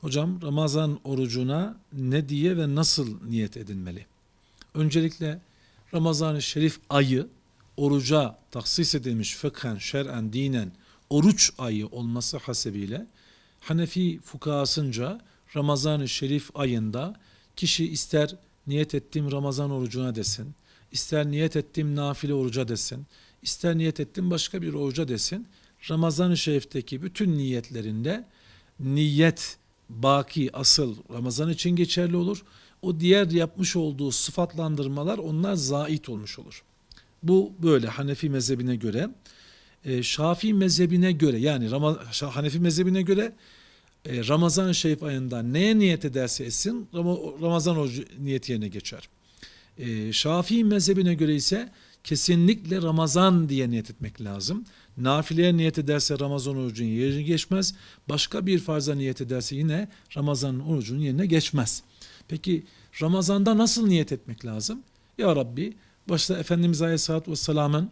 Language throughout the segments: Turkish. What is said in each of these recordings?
Hocam Ramazan orucuna ne diye ve nasıl niyet edilmeli? Öncelikle Ramazan-ı Şerif ayı oruca taksis edilmiş fıkhen, şer'en, dinen oruç ayı olması hasebiyle Hanefi fukahasınca Ramazan-ı Şerif ayında kişi ister niyet ettiğim Ramazan orucuna desin, ister niyet ettiğim nafile oruca desin, ister niyet ettiğim başka bir oruca desin. Ramazan-ı Şerif'teki bütün niyetlerinde niyet baki asıl Ramazan için geçerli olur. O diğer yapmış olduğu sıfatlandırmalar onlar zait olmuş olur. Bu böyle Hanefi mezhebine göre. E, Şafii mezhebine göre yani Rama, Şa- Hanefi mezhebine göre e, Ramazan-ı Şerif ayında neye niyet ederse etsin Rama- Ramazan orucu niyeti yerine geçer. E, Şafii mezhebine göre ise kesinlikle Ramazan diye niyet etmek lazım. Nafileye niyet ederse Ramazan orucunun yerine geçmez. Başka bir farza niyet ederse yine Ramazan orucunun yerine geçmez. Peki Ramazan'da nasıl niyet etmek lazım? Ya Rabbi başta Efendimiz Aleyhisselatü Vesselam'ın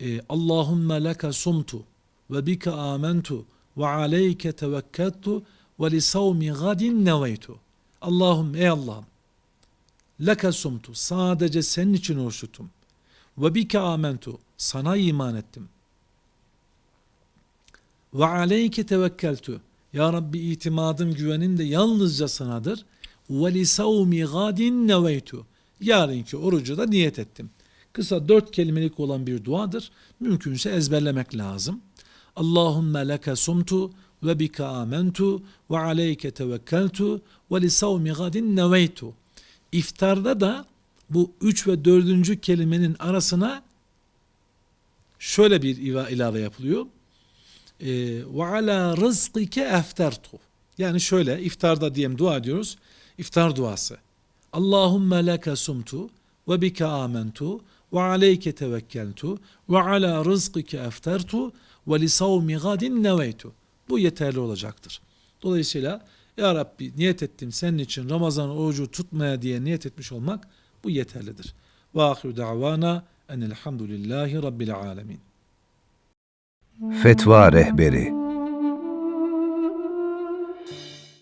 e, Allahümme leke sumtu ve bike amentu ve aleyke tevekkeltu ve li savmi gadin neveytu. Allahum ey Allah'ım leke sumtu sadece senin için oruç tuttum. Ve bike amentu sana iman ettim. Ve aleyke tevekkeltu ya Rabbi itimadım güvenim de yalnızca sanadır. Ve li savmi gadin neveytu yarınki orucu da niyet ettim. Kısa dört kelimelik olan bir duadır. Mümkünse ezberlemek lazım. Allahümme leke sumtu ve bike amentu ve aleyke tevekkeltu ve li savmi gadin neveytu. İftarda da bu üç ve dördüncü kelimenin arasına şöyle bir ilave yapılıyor. Ee, Ve ala rızkike eftertu. Yani şöyle iftarda diyelim dua ediyoruz. İftar duası. Allahümme leke sumtu ve bike amentu ve aleyke tevekkeltu ve ala rızkike eftertu ve li savmi gadin neveytu. Bu yeterli olacaktır. Dolayısıyla ya Rabbi niyet ettim senin için Ramazan orucu tutmaya diye niyet etmiş olmak bu yeterlidir. Ve ahiru da'vana enelhamdülillahi rabbil alemin. Fetva Rehberi